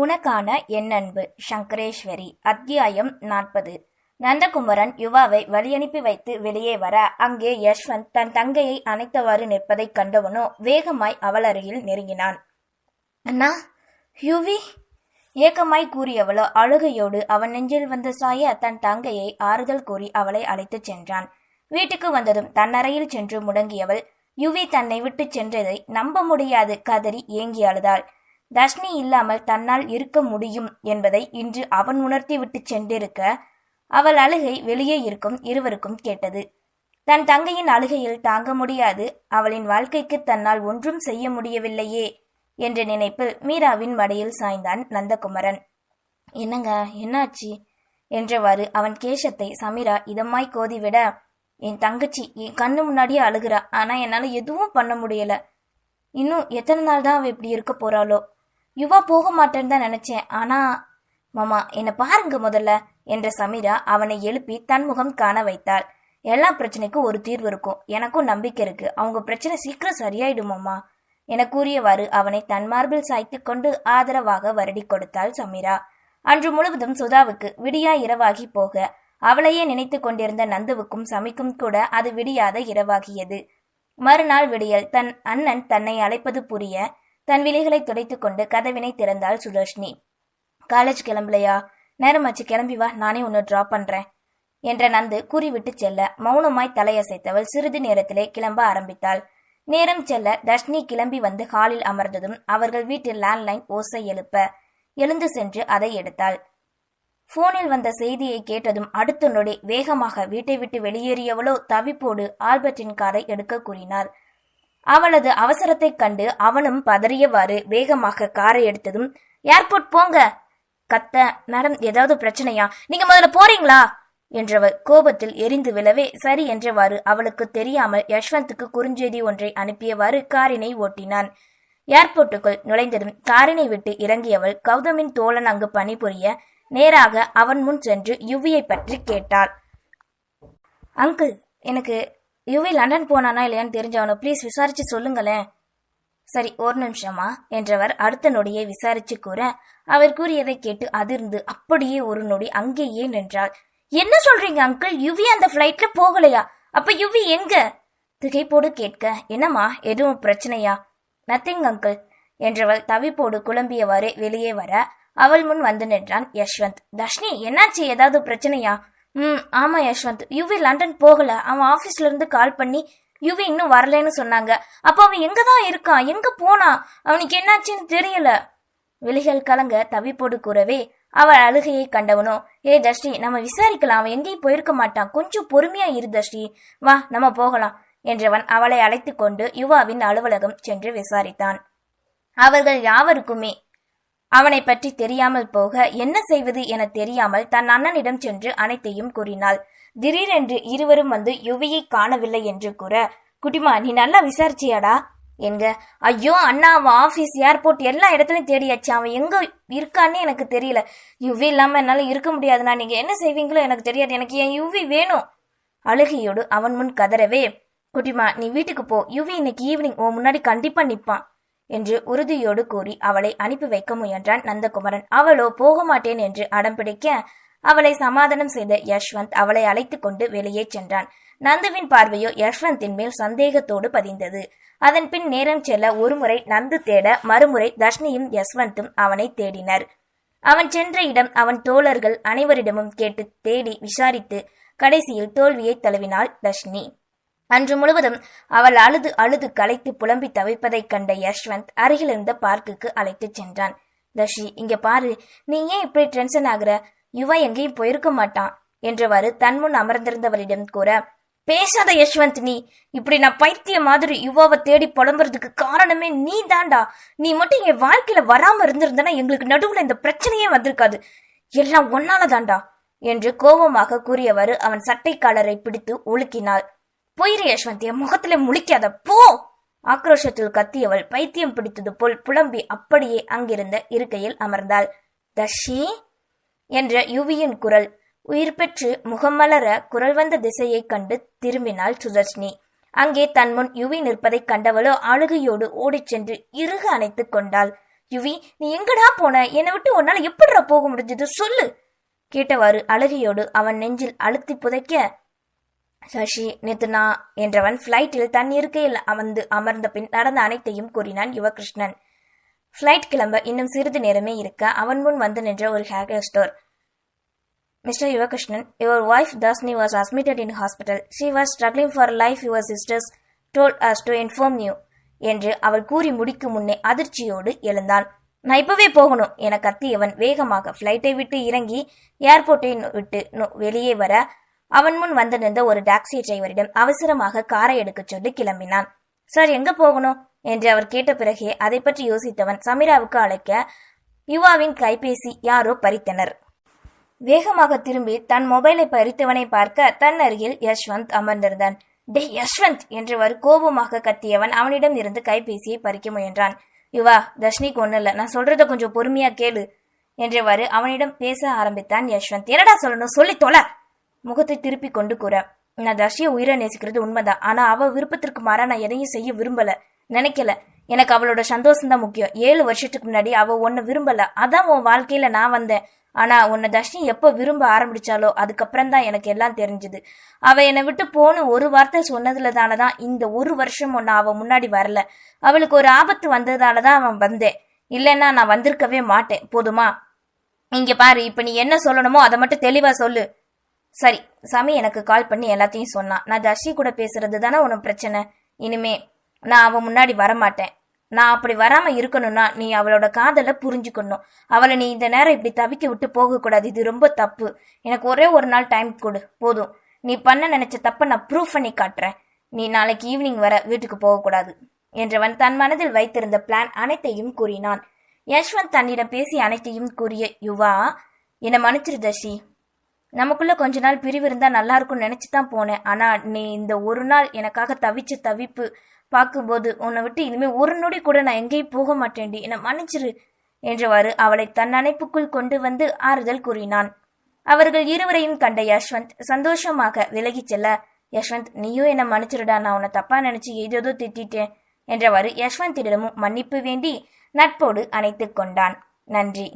உனக்கான என் அன்பு சங்கரேஸ்வரி அத்தியாயம் நாற்பது. நந்தகுமரன் யுவாவை வழியனுப்பி வைத்து வெளியே வர அங்கே யஷ்வந்த் தன் தங்கையை அணைத்தவாறு நிற்பதைக் கண்டவனோ வேகமாய் அவள் அருகில் நெருங்கினான். அண்ணா யுவி? ஏக்கமாய் கூறியவளோ அழுகையோடு அவன் நெஞ்சில் வந்து சாய தன் தங்கையை ஆறுதல் கூறி அவளை அழைத்துச் சென்றான். வீட்டுக்கு வந்ததும் தன்னறையில் சென்று முடங்கியவள் யுவி தன்னை விட்டுச் சென்றதை நம்ப முடியாது கதறி ஏங்கி அழுதாள். தர்ஷினி இல்லாமல் தன்னால் இருக்க முடியும் என்பதை இன்று அவன் உணர்த்தி விட்டு சென்றிருக்க அவள் அழுகை வெளியே இருக்கும் இருவருக்கும் கேட்டது. தன் தங்கையின் அழுகையில் தாங்க முடியாது அவளின் வாழ்க்கைக்கு தன்னால் ஒன்றும் செய்ய முடியவில்லையே என்ற நினைப்பில் மீராவின் வடையில் சாய்ந்தான் நந்தகுமரன். என்னங்க என்னாச்சு? என்றவாறு அவன் கேஷத்தை சமீரா இதமாய் கோதிவிட என் தங்கச்சி என் கண்ணு முன்னாடியே அழுகிறா ஆனா என்னால எதுவும் பண்ண முடியல. இன்னும் எத்தனை நாள் தான் அவ இப்படி இருக்க போறாளோ? யுவா போக மாட்டேன்னு தான் நினைச்சேன். ஆனா மாமா என்னை பாருங்க முதல்ல என்ற சமீரா அவனை எழுப்பி தன்முகம் காண வைத்தாள். எல்லா பிரச்சனைக்கும் ஒரு தீர்வு இருக்கும். எனக்கும் நம்பிக்கை இருக்கு. அவங்க பிரச்சனை சீக்கிரம் சரியாயிடுமாமா என கூறியவாறு அவனை தன் மார்பில் சாய்த்து கொண்டு ஆதரவாக வருடி கொடுத்தாள் சமீரா. அன்று முழுவதும் சுதாவுக்கு விடியா இரவாகி போக அவளையே நினைத்து கொண்டிருந்த நந்துவுக்கும் சமிக்கும் கூட அது விடியாத இரவாகியது. மறுநாள் விடியல் தன் அண்ணன் தன்னை அழைப்பது புரிய தன் விலைகளை துடைத்துக் கொண்டு கதவினை திறந்தாள் சுதர்ஷினி. காலேஜ் கிளம்பலையா? நேரமாச்சு கிளம்பி வா. நானே உன்னை டிராப் பண்றேன் என்ற நந்து கூறிவிட்டு செல்ல மௌனமாய் தலையசைத்தவள் சிறிது நேரத்திலே கிளம்ப ஆரம்பித்தாள். நேரம் செல்ல தர்ஷினி கிளம்பி வந்து ஹாலில் அமர்ந்ததும் அவர்கள் வீட்டில் லேண்ட்லைன் ஓசை எழுப்ப எழுந்து சென்று அதை எடுத்தாள். போனில் வந்த செய்தியை கேட்டதும் அடுத்த நொடி வேகமாக வீட்டை விட்டு வெளியேறியவளோ தவிப்போடு ஆல்பர்ட்டின் காரை எடுக்க கூறினார். அவளது அவசரத்தைக் கண்டு அவனும் பதறியவாறு வேகமாக காரை எடுத்ததும் ஏர்போர்ட் போங்க. கத்த மேடம் ஏதாவது பிரச்சனையா? நீங்க முதல்ல போறீங்களா? என்றவர் கோபத்தில் எரிந்து விழவே சரி என்றவாறு அவளுக்கு தெரியாமல் யஷ்வந்துக்கு குறுஞ்செய்தி ஒன்றை அனுப்பியவாறு காரினை ஓட்டினான். ஏர்போர்ட்டுக்குள் நுழைந்ததும் காரினை விட்டு இறங்கியவள் கௌதமின் தோழன் அங்கு பணிபுரிய நேராக அவன் முன் சென்று யுவியை பற்றி கேட்டாள். அங்கிள் எனக்கு யுவி லண்டன் போனானா இல்லையான்னு தெரிஞ்சவனோ ப்ளீஸ் விசாரிச்சு சொல்லுங்களேன். சரி ஒரு நிமிஷமா என்றவர் அடுத்த நொடியை விசாரிச்சு கூற அவர் கூறியதை கேட்டு அதிர்ந்து அப்படியே ஒரு நொடி அங்கேயே நின்றாள். என்ன சொல்றீங்க அங்கிள் யுவி அந்த ஃபிளைட்ல போகலையா? அப்ப யுவி எங்க? திகைப்போடு கேட்க என்னம்மா எதுவும் பிரச்சனையா? நத்திங் அங்கிள் என்றவள் தவிப்போடு குழம்பியவாறு வெளியே வர அவள் முன் வந்து நின்றான் யஷ்வந்த். தர்ஷினி என்னாச்சு? ஏதாவது பிரச்சனையா? ம் ஆமாம் யஷ்வந்த். யுவி லண்டன் போகலை. அவன் ஆஃபீஸ்லேருந்து கால் பண்ணி யுவி இன்னும் வரலன்னு சொன்னாங்க. அப்போ அவன் எங்கே தான் இருக்கான்? எங்கே போனான் அவனுக்கு என்னாச்சுன்னு தெரியல. விழிகள் கலங்க தவிப்போடு கூறவே அவள் அழுகையை கண்டவனோ ஏ தஷ்டி நம்ம விசாரிக்கலாம். அவன் எங்கேயும் போயிருக்க மாட்டான். கொஞ்சம் பொறுமையா இரு தஷ்டி வா நம்ம போகலாம் என்றவன் அவளை அழைத்து கொண்டு யுவாவின் அலுவலகம் சென்று விசாரித்தான். அவர்கள் யாவருக்குமே அவனை பற்றி தெரியாமல் போக என்ன செய்வது என தெரியாமல் தன் அண்ணனிடம் சென்று அனைத்தையும் கூறினாள். திடீரென்று இருவரும் வந்து யுவியை காணவில்லை என்று கூற குட்டிமா நீ நல்லா விசாரிச்சியாடா? என்க ஐயோ அண்ணா அவன் ஆபீஸ் ஏர்போர்ட் எல்லா இடத்துலயும் தேடியாச்சு. அவன் எங்க இருக்கான்னு எனக்கு தெரியல. யுவி இல்லாம என்னால இருக்க முடியாதுண்ணா. நீங்க என்ன செய்வீங்களோ எனக்கு தெரியாது. எனக்கு என் யுவி வேணும். அழுகையோடு அவன் முன் கதறவே குட்டிமா நீ வீட்டுக்கு போ. யுவி இன்னைக்கு ஈவினிங் உன் முன்னாடி கண்டிப்பா நிப்பான். என்று உறுதியோடு கூறி அவளை அனுப்பி வைக்க முயன்றான் நந்தகுமரன். அவளோ போக மாட்டேன் என்று அடம் பிடிக்க அவளை சமாதானம் செய்த யஷ்வந்த் அவளை அழைத்து கொண்டு வெளியே சென்றான். நந்துவின் பார்வையோ யஷ்வந்தின் மேல் சந்தேகத்தோடு பதிந்தது. அதன் பின் நேரம் செல்ல ஒருமுறை நந்து தேட மறுமுறை தர்ஷினியும் யஷ்வந்தும் அவனை தேடினர். அவன் சென்ற இடம் அவன் தோழர்கள் அனைவரிடமும் கேட்டு தேடி விசாரித்து கடைசியில் தோல்வியை தழுவினாள் தஷ்னி அன்று முழுவதும் அவள் அழுது அழுது களைத்து புலம்பி தவிப்பதைக் கண்ட யஷ்வந்த் அருகிலிருந்த பார்க்குக்கு அழைத்துச் சென்றான். தர்ஷி இங்க பாரு. நீ ஏன் இப்படி டென்ஷன் ஆகுற? யுவா எங்கேயும் போயிருக்க மாட்டான் என்றவாறு தன்முன் அமர்ந்திருந்தவரிடம் கூற பேசாத யஷ்வந்த் நீ. இப்படி நான் பைத்திய மாதிரி யுவாவை தேடி புலம்புறதுக்கு காரணமே நீ தாண்டா நீ மட்டும் என் வாழ்க்கையில வராம இருந்திருந்தனா எங்களுக்கு நடுவுல இந்த பிரச்சனையே வந்திருக்காது. எல்லாம் ஒன்னால தாண்டா என்று கோபமாக கூறியவாறு அவன் சட்டை காலரை பிடித்து உலுக்கினாள். போயிரு யஷ்வந்த் என் முகத்துல முழிக்காத போ! ஆக்ரோஷத்தில் கத்தியவள் பைத்தியம் பிடித்தது போல் புலம்பி அப்படியே அங்கிருந்த இருக்கையில் அமர்ந்தாள். தஷி என்ற யுவியின் குரல் உயிர் பெற்று முகமலர குரல் வந்த திசையைக் கண்டு திரும்பினாள் சுதர்ஷினி. அங்கே தன் முன் யுவி நிற்பதைக் கண்டவளோ அழுகையோடு ஓடிச் சென்று இறுக அணைத்துக் கொண்டாள். யுவி நீ எங்கடா போன? என்னை விட்டு உன்னால எப்படிடா போக முடிஞ்சது? சொல்லு! கேட்டவாறு அழுகையோடு அவன் நெஞ்சில் அழுத்தி புதைக்க சசி நிதுனா என்றவன் ஃப்ளைட்டில் தன் இருக்கையில் அமர்ந்து அமர்ந்த பின் நடந்த அனைத்தையும் கூறினான் யுவகிருஷ்ணன். ஃப்ளைட் கிளம்ப இன்னும் சிறிது நேரமே இருக்க அவன் முன் வந்து நின்ற ஒரு ஹேக்கர் store mister Yuvakrishnan your wife Tasni was admitted in hospital she was struggling for life your sisters told us to inform you என்று அவள் கூறி முடிக்கும் முன்னே அதிர்ச்சியோடு எழுந்தான். நான் இப்பவே போகணும் என கத்தியவன் வேகமாக ஃப்ளைட்டை விட்டு இறங்கி ஏர்போர்ட்டை விட்டு வெளியே வர அவன் முன் வந்து நின்ற ஒரு டாக்ஸி டிரைவரிடம் அவசரமாக காரை எடுக்கச் சொல்லி கிளம்பினான். சார் எங்க போகணும்? என்று அவர் கேட்ட பிறகே அதை பற்றி யோசித்தவன் சமீராவுக்கு அழைக்க யுவாவின் கைபேசி யாரோ பறித்தனர். வேகமாக திரும்பி தன் மொபைலை பறித்தவனை பார்க்க தன் அருகில் யஷ்வந்த் அமர்ந்திருந்தான். டே யஷ்வந்த்! என்றவர் கோபமாக கத்தியவன் அவனிடம் இருந்து கைபேசியை பறிக்க முயன்றான். யுவா தர்ஷினிக்கு ஒன்றும் இல்லை. நான் சொல்றத கொஞ்சம் பொறுமையா கேளு. என்றவாறு அவனிடம் பேச ஆரம்பித்தான் யஷ்வந்த். என்னடா சொல்லணும்? சொல்லி தொலை! முகத்தை திருப்பி கொண்டு கூற நான் தர்ஷியை உயிரை நேசிக்கிறது உண்மைதான் ஆனா அவ விருப்பத்திற்கு மாறா நான் எதையும் செய்ய விரும்பல. நினைக்கல. எனக்கு அவளோட சந்தோஷம் தான் முக்கியம். ஏழு வருஷத்துக்கு முன்னாடி அவ ஒன்னு விரும்பல. அதான் உன் வாழ்க்கையில நான் வந்தேன். ஆனா உன்னை தர்ஷினி எப்போ விரும்ப ஆரம்பிச்சாலோ அதுக்கப்புறம் தான் எனக்கு எல்லாம் தெரிஞ்சது. அவ என்னை விட்டு போன ஒரு வார்த்தை சொன்னதுல தான் இந்த ஒரு வருஷம் ஒன்னு அவ முன்னாடி வரல. அவளுக்கு ஒரு ஆபத்து வந்ததால தான் அவன் வந்தேன். இல்லைன்னா நான் வந்திருக்கவே மாட்டேன். போதுமா? இங்க பாரு இப்ப நீ என்ன சொல்லணுமோ அதை மட்டும் தெளிவா சொல்லு. சரி சாமி எனக்கு கால் பண்ணி எல்லாத்தையும் சொன்னான். நான் தர்ஷி கூட பேசுறது தானே உனக்கு பிரச்சனை? இனிமே நான் அவன் முன்னாடி வரமாட்டேன். நான் அப்படி வராம இருக்கணும்னா நீ அவளோட காதலை புரிஞ்சுக்கணும். அவளை நீ இந்த நேரம் இப்படி தவிக்க விட்டு போகக்கூடாது இது ரொம்ப தப்பு. எனக்கு ஒரே ஒரு நாள் டைம் கொடு. போதும். நீ பண்ண நினைச்ச தப்ப நான் ப்ரூஃப் பண்ணி காட்டுறேன். நீ நாளைக்கு ஈவினிங் வர வீட்டுக்கு போகக்கூடாது என்றவன் தன் மனதில் வைத்திருந்த பிளான் அனைத்தையும் கூறினான். யஷ்வந்த் தன்னிடம் பேசி அனைத்தையும் கூறிய யுவா என்னை மன்னிச்சிரு தர்ஷி நமக்குள்ள கொஞ்ச நாள் பிரிவு இருந்தா நல்லா இருக்கும்னு நினைச்சு தான் போனேன். ஆனா நீ இந்த ஒரு நாள் எனக்காக தவிச்ச தவிப்பு பார்க்கும்போது உன்னை விட்டு இனிமே ஒரு நொடி கூட நான் எங்கேயும் போக மாட்டேன்டி. என்னை மன்னிச்சிரு என்றவாறு அவளை தன் அணைப்புக்குள் கொண்டு வந்து ஆறுதல் கூறினான். அவர்கள் இருவரையும் கண்ட யஷ்வந்த் சந்தோஷமாக விலகிச் செல்ல யஷ்வந்த் நீயும் என்னை மன்னிச்சிருடா. நான் உன்னை தப்பா நினைச்சு ஏதேதோ திட்டிட்டேன் என்றவாறு யஷ்வந்திடமும் மன்னிப்பு வேண்டி நட்போடு அணைத்து கொண்டான். நன்றி.